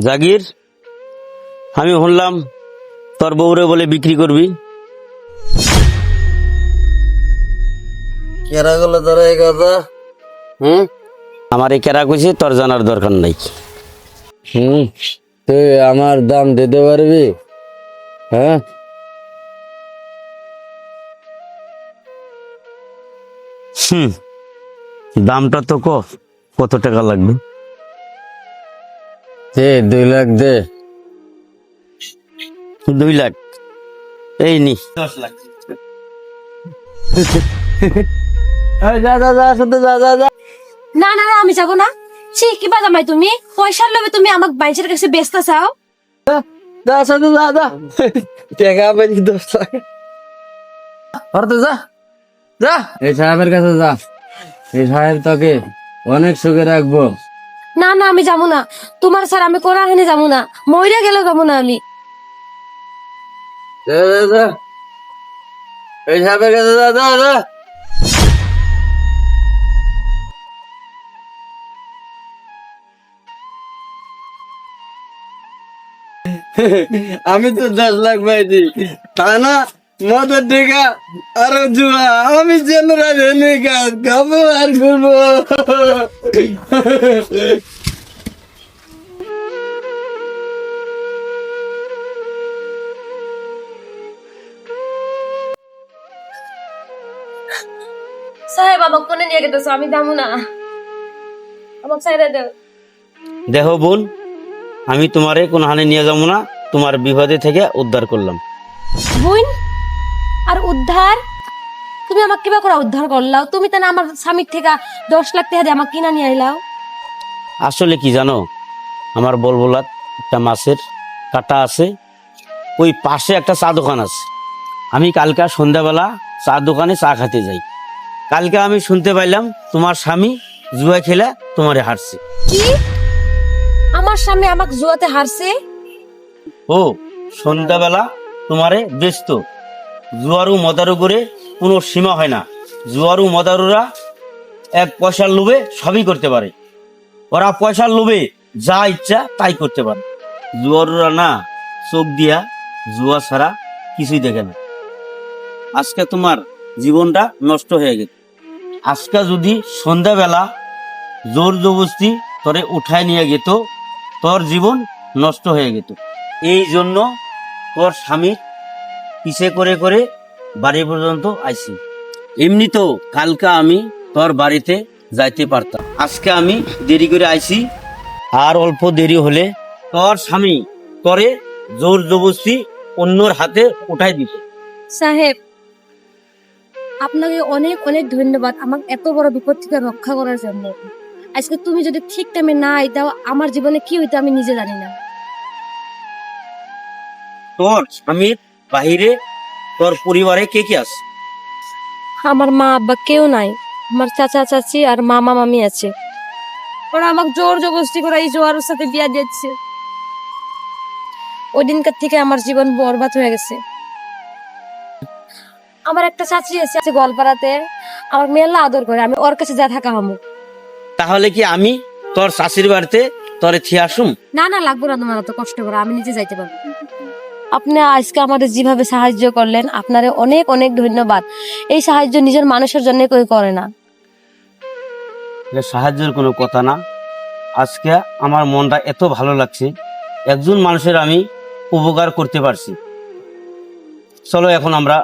জাগির আমি শুনলাম তোর বউরে বলে বিক্রি করবি। কেরা গেলো তোরা এই কথা? হুম? আমার এই কেরা কইছে তোর জানার দরকার নাই। হুম? তুই আমার দাম দিতে পারবি? হ্যাঁ? হুম। দামটা তো ক কত টাকা লাগবে? দে দুই লাখ দে। দুই লাখ। এই নি। দশ লাখ। যা যা যা শুধু যা যা যা। না না না, আমি যাব না। সে কি বা জামাই তুমি? পয়সার লোভে তুমি আমাকে বাইশের কাছে ব্যস্ত চাও যা শুধু যা যা। টাকা পেয়েছি দশ লাখ। আর তো যা যা। এই সাহেবের কাছে যা। এই সাহেব তোকে অনেক সুখে রাখব। না না, আমি যাব না। তোমার স্যার, আমি কোরআ হেনে যাব না। মইরা গেলেও যাব না আমি। আমি তো দশ লাখ পাইছি। তা না মদের টিকা আরও জুয়া আমি যেন রাজনী কাজ খাব আর ঘুরবো। সাহেব আমাকে কোনে নিয়ে গেতেছো? আমি না। আমাকে সাইডে দাও। দেখো বোন আমি তোমারে কোন হানে নিয়ে যাব না তোমার বিপদে থেকে উদ্ধার করলাম। বোন আর উদ্ধার? তুমি আমাকে কিবা করে উদ্ধার করলাও? তুমি তো না আমার স্বামীর থেকে দশ লাখ টাকা দিয়ে আমাকে কিনা নিয়ে আইলাও। আসলে কি জানো? আমার বলবলাত একটা মাছের কাটা আছে। ওই পাশে একটা চা দোকান আছে। আমি কালকে সন্ধ্যাবেলা চা দোকানে চা খেতে যাই। কালকে আমি শুনতে পাইলাম তোমার স্বামী জুয়া খেলে তোমারে হারছে। কি? আমার স্বামী আমাকে জুয়াতে হারছে? ও সন্ধ্যাবেলা তোমারে ব্যস্ত জুয়ারু মদারু করে কোনো সীমা হয় না। জুয়ারু মদারুরা এক পয়সার লোভে সবই করতে পারে। ওরা পয়সার লোভে যা ইচ্ছা তাই করতে পারে। জুয়ারুরা না, চোখ দিয়া জুয়া ছাড়া কিছুই দেখে না। আজকে তোমার জীবনটা নষ্ট হয়ে গেছে। আজকে যদি সন্ধ্যাবেলা জোর জবস্তি তোরে উঠায় নিয়ে গেত, তোর জীবন নষ্ট হয়ে যেত এই জন্য তোর স্বামীর পিছে করে করে বাড়ি পর্যন্ত আইছি। এমনি তো কালকা আমি তোর বাড়িতে যাইতে পারতাম। আজকে আমি দেরি করে আইছি। আর অল্প দেরি হলে তোর স্বামী তোরে জোর জবস্তি অন্যর হাতে উঠাই দিছে সাহেব আপনাকে অনেক অনেক ধন্যবাদ আমাকে এত বড় বিপদ থেকে রক্ষা করার জন্য। আজকে তুমি যদি ঠিক টাইমে না আইতাও আমার জীবনে কি হইতো আমি নিজে জানি না। তোর স্বামীর বাহিরে? তোর পরিবারে কে কে আছে? আমার মা আব্বা কেউ নাই। আমার চাচা চাচি আর মামা মামি আছে। ওরা আমাকে জোর জবরদস্তি করে এই জোয়ারের সাথে বিয়া দিচ্ছে ওই দিনকার থেকে আমার জীবন বরবাদ হয়ে গেছে। আমার একটা চাচি আছে আছে গোয়ালপাড়াতে। আমার মেলা আদর করে আমি ওর কাছে যা থাকা হমু তাহলে কি আমি তোর শাশির বাড়িতে তোরে থিয়ে আসুম? না না লাগবো না তোমার অত কষ্ট করে আমি নিজে যাইতে পারব। আপনি আজকে আমাদের যেভাবে সাহায্য করলেন, আপনারে অনেক অনেক ধন্যবাদ। এই সাহায্য নিজের মানুষের জন্য কেউ করে না। সাহায্যের কোনো কথা না। আজকে আমার মনটা এত ভালো লাগছে, একজন মানুষের আমি উপকার করতে পারছি। চলো এখন আমরা